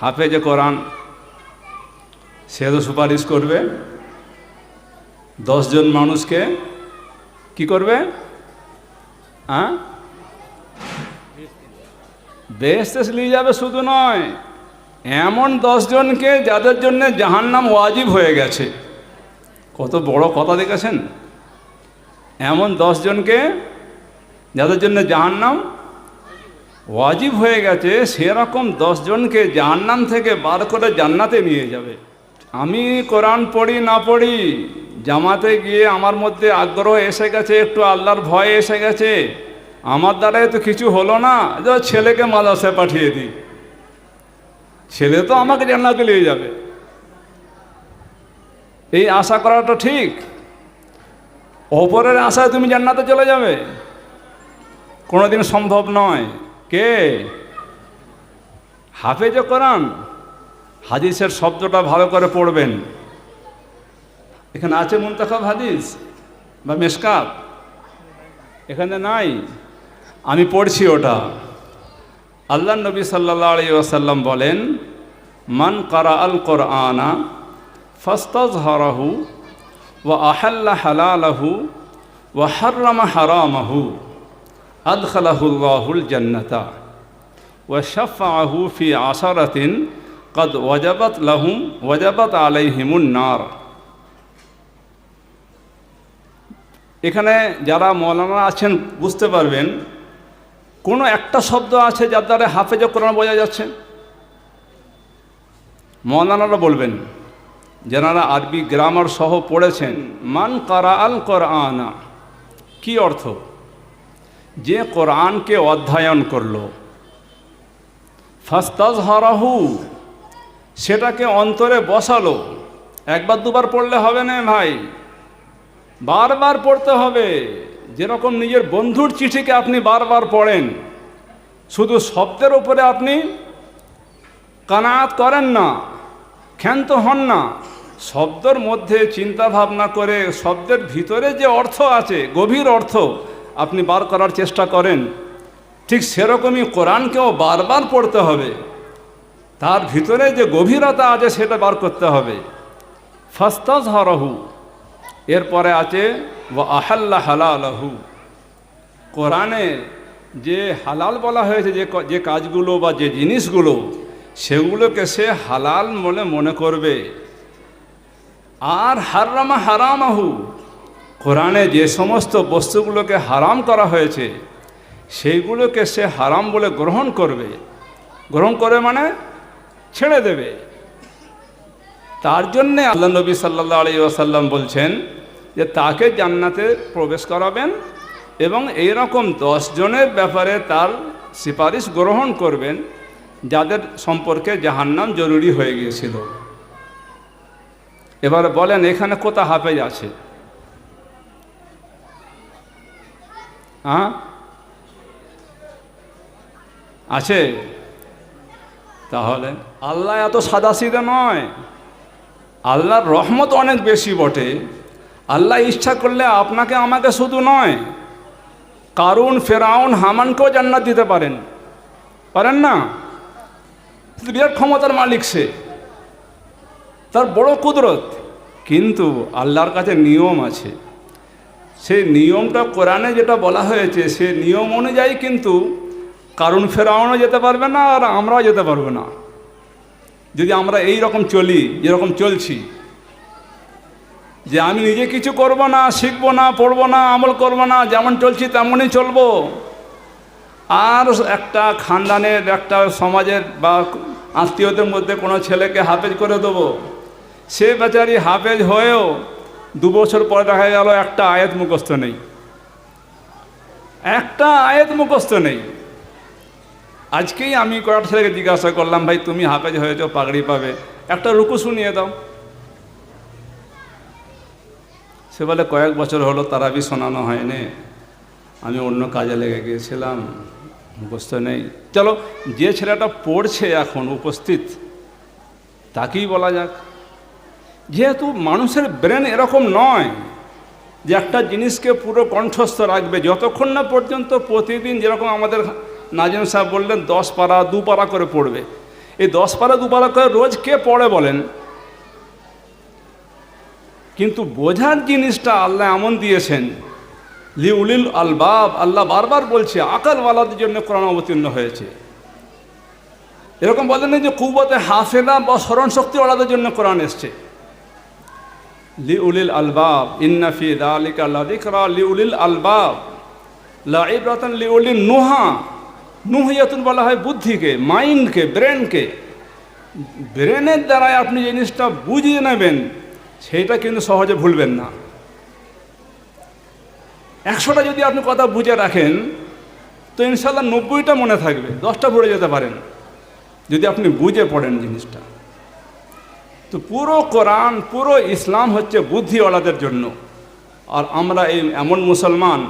হাফেজে কোরআন সে তো সুপারিশ করবে। দশজন মানুষকে কি করবে? হ্যাঁ বেহেস্তে নিয়ে যাবে শুধু নয়, এমন দশজনকে যাদের জন্য জাহান্নাম ওয়াজিব হয়ে গেছে। কত বড় কথা দেখেছেন? এমন দশজনকে যাদের জন্য জাহান্নাম ওয়াজিব হয়ে গেছে, সেরকম দশজনকে জাহান্নাম থেকে বার করে জান্নাতে নিয়ে যাবে। আমি কোরআন পড়ি, না পড়ি, জামাতে গিয়ে আমার মধ্যে আগ্রহ এসে গেছে, একটু আল্লাহর ভয় এসে গেছে। আমার দ্বারাই তো কিছু হলো না যে ছেলেকে মাদ্রাসায় পাঠিয়ে দিই। ছেলে তো আমাকে জান্নাতে নিয়ে যাবে। এই আশা করাটা ঠিক? ওপরের আশায় তুমি জান্নাতে চলে যাবে? কোনোদিন সম্ভব নয়। কে? হাফেজে কোরআন হাদিসের শব্দটা ভালো করে পড়বেন। এখানে আছে মুন্তাখাব হাদিস বা মেসকাব এখানে নাই। আমি পড়ছি ওটা। আল্লাহ নবী সাল্লাহ আলী ওয়াসাল্লাম বলেন, মান কারা আল কোরআনা ফস্তাজ হরাহু ও আহাল্লা হালালাহু ও হার্রামা হারামাহু। আদখালাহুল্লাহুল জান্নাতা ও শাফাহু ফি আসারাতিন কদ ওয়াজাবাত লাহুম ওয়াজাবাত আলাইহিমুন নার এখানে যারা মৌলানা আছেন বুঝতে পারবেন, কোনো একটা শব্দ আছে যার দ্বারা হাফেজ কোরআন বোঝা যাচ্ছে। মৌলানারা বলবেন, যারা আরবি গ্রামার সহ পড়েছেন, মান কারা আল কোরআনা কি অর্থ? যে কোরআনকে অধ্যয়ন করল। ফাস্তাজ হরাহু সেটাকে অন্তরে বসালো। একবার দুবার পড়লে হবে না ভাই? বারবার পড়তে হবে। যেরকম নিজের বন্ধুর চিঠিকে আপনি বারবার পড়েন, শুধু শব্দের উপরে আপনি কানাত করেন না, ক্ষান্ত হন না। শব্দের মধ্যে চিন্তা ভাবনা করে, শব্দের ভিতরে যে অর্থ আছে, গভীর অর্থ আপনি বার করার চেষ্টা করেন, ঠিক সেরকমই কোরআনকেও বারবার পড়তে হবে। তার ভিতরে যে গভীরতা আছে সেটা বার করতে হবে। ফাস্তাজ হরহু এরপরে আছে ও আহাল্লা হালালহু। কোরআনে যে হালাল বলা হয়েছে, যে যে কাজগুলো বা যে জিনিসগুলো, সেগুলোকে সে হালাল বলে মনে করবে। আর হাররামা হারামাহু কোরআনে যে সমস্ত বস্তুগুলোকে হারাম করা হয়েছে, সেইগুলোকে সে হারাম বলে গ্রহণ করবে। গ্রহণ করে মানে ছেড়ে দেবে। তার জন্যে আল্লাহ নবী সাল্লাহ আলী আসাল্লাম বলছেন যে, তাকে জান্নাতে প্রবেশ করাবেন এবং এই রকম জনের ব্যাপারে তার সিফারিশ গ্রহণ করবেন, যাদের সম্পর্কে জাহান্নাম জরুরি হয়ে গিয়েছিল। এবার বলেন, এখানে কোথা হাফেজ আছে? হ্যাঁ? আছে? তাহলে আল্লাহ এত সাদাসিদে নয়। আল্লাহর রহমত অনেক বেশি বটে। আল্লাহ ইচ্ছা করলে আপনাকে আমাকে শুধু নয়, কারুন, ফেরাউন, হামানকেও জান্নাত দিতে পারেন। পারেন না? বিরাট ক্ষমতার মালিক সে। তার বড় কুদরত। কিন্তু আল্লাহর কাছে নিয়ম আছে। সেই নিয়মটা কোরআনে যেটা বলা হয়েছে, সে নিয়ম অনুযায়ী কিন্তু কারণ ফেরাউনও যেতে পারবে না আর আমরাও যেতে পারব না। যদি আমরা এই রকম চলি যেরকম চলছি, যে আমি নিজে কিছু করব না, শিখব না, পড়ব না, আমল করব না, যেমন চলছি তেমনই চলবো। আর একটা খানদানের, একটা সমাজের বা আত্মীয়দের মধ্যে কোনো ছেলেকে হাফেজ করে দেবো, সে বেচারি হাফেজ হয়েও দু বছর পরে দেখা গেল একটা আয়াত মুখস্থ নেই। একটা আয়াত মুখস্থ নেই। আজকেই আমি কয়েকটা ছেলেকে জিজ্ঞাসা করলাম, ভাই, তুমি হাফেজ হয়েছ, পাগড়ি পাবে। একটা রুকু শুনিয়ে দাও। সে বলে, কয়েক বছর হলো তারাবি শোনানো হয়নি। আমি অন্য কাজে লেগে গিয়েছিলাম, মুখস্থ নেই। চলো, যে ছেলেটা পড়ছে এখন উপস্থিত, তাকেই বলা যাক। যেহেতু মানুষের ব্রেন এরকম নয় যে একটা জিনিসকে পুরো কণ্ঠস্থ রাখবে, যতক্ষণ না পর্যন্ত প্রতিদিন যেরকম আমাদের নাজিম সাহেব বললেন, দশ পারা, দু পারা করে পড়বে। এই দশ পারা দুপারা করে রোজ কে পড়ে বলেন? কিন্তু বোঝার জিনিসটা আল্লাহ এমন দিয়েছেন লি উলিল আলবাব, আল্লাহ বারবার বলছে আকালওয়ালাদের জন্য কোরআন অবতীর্ণ হয়েছে। এরকম বলেন যে কুবতে হাফেনা বা স্মরণ শক্তিওয়ালাদের জন্য কোরআন এসছে। লি উলিল আলবাব ইন্নাফি দালিকা লাদিকরা লি উলিল আলবাব। লা ইবরাতান লি উলিল নুহা, নুহিয়াতুন বলা হয় বুদ্ধিকে, মাইন্ডকে, ব্রেনকে। ব্রেনের দ্বারাই আপনি জিনিসটা বুঝিয়ে নেবেন সেটা কিন্তু সহজে ভুলবেন না। একশোটা যদি আপনি কথা বুঝে রাখেন, তো ইনশাল্লাহ নব্বইটা মনে থাকবে, দশটা পড়ে যেতে পারেন, যদি আপনি বুঝে পড়েন জিনিসটা। তো পুরো কোরআন, পুরো ইসলাম হচ্ছে বুদ্ধিওয়ালাদের জন্য। আর আমরা এই এমন মুসলমান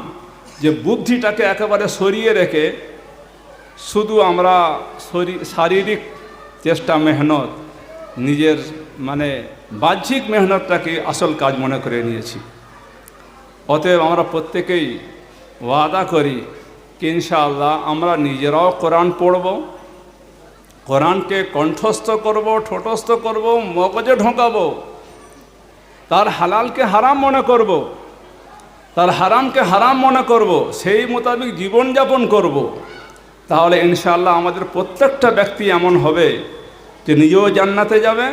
যে বুদ্ধিটাকে একেবারে সরিয়ে রেখে শুধু আমরা শরী- শারীরিক চেষ্টা, মেহনত, নিজের মানে বাহ্যিক মেহনতটাকে আসল কাজ মনে করে নিয়েছি। অতএব আমরা প্রত্যেকেই ওয়াদা করি কি ইনশাআল্লাহ আমরা নিজেরাও কোরআন পড়ব কোরআনকে কণ্ঠস্থ করব, ঠোঁটস্থ করব, মগজে ঢোকাবো। তার হালালকে হারাম মনে করব। তার হারামকে হারাম মনে করব। সেই মোতাবেক জীবনযাপন করব। তাহলে ইনশাআল্লাহ আমাদের প্রত্যেকটা ব্যক্তি এমন হবে যে নিজেও জান্নাতে যাবে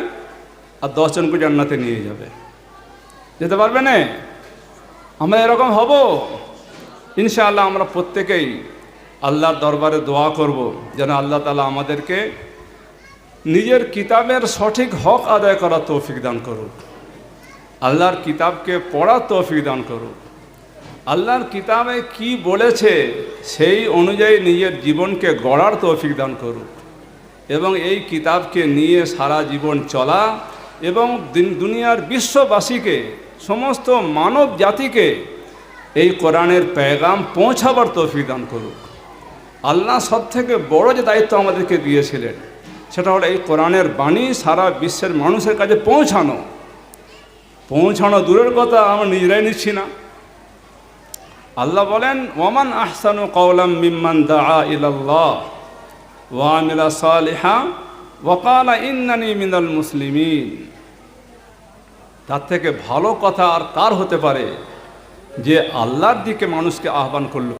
আর দশজনকে জান্নাতে নিয়ে যাবে। যেতে পারবে না? আমরা এরকম হব? ইনশাআল্লাহ আমরা প্রত্যেকেই আল্লাহর দরবারে দোয়া করব যেন আল্লাহ তালা আমাদেরকে নিজের কিতাবের সঠিক হক আদায় করার তৌফিক দান করুক। আল্লাহর কিতাবকে পড়ার তৌফিক দান করুক। আল্লাহর কিতাবে কি বলেছে সেই অনুযায়ী নিজের জীবনকে গড়ার তৌফিক দান করুক এবং এই কিতাবকে নিয়ে সারা জীবন চলা এবং দিন- দুনিয়ার বিশ্ববাসীকে, সমস্ত মানব জাতিকে এই কোরআনের পেগাম পৌঁছাবার তৌফিক দান করুক। আল্লাহ সব থেকে বড় যে দায়িত্ব আমাদেরকে দিয়েছিলেন সেটা হলো এই কোরআনের বাণী সারা বিশ্বের মানুষের কাছে পৌঁছানো। পৌঁছানো দূরের কথা আমরা নিজেরাই নিচ্ছি না। আল্লাহ বলেন ওমান আহসানু কওলাম মিম্মান দা ইলাল্লাহ ওয়ামিলা সালিহা ওয়াকালা ইন্নানি মিনাল মুসলিমিন। তার থেকে ভালো কথা আর কার হতে পারে? যে আল্লাহর দিকে মানুষকে আহ্বান করল।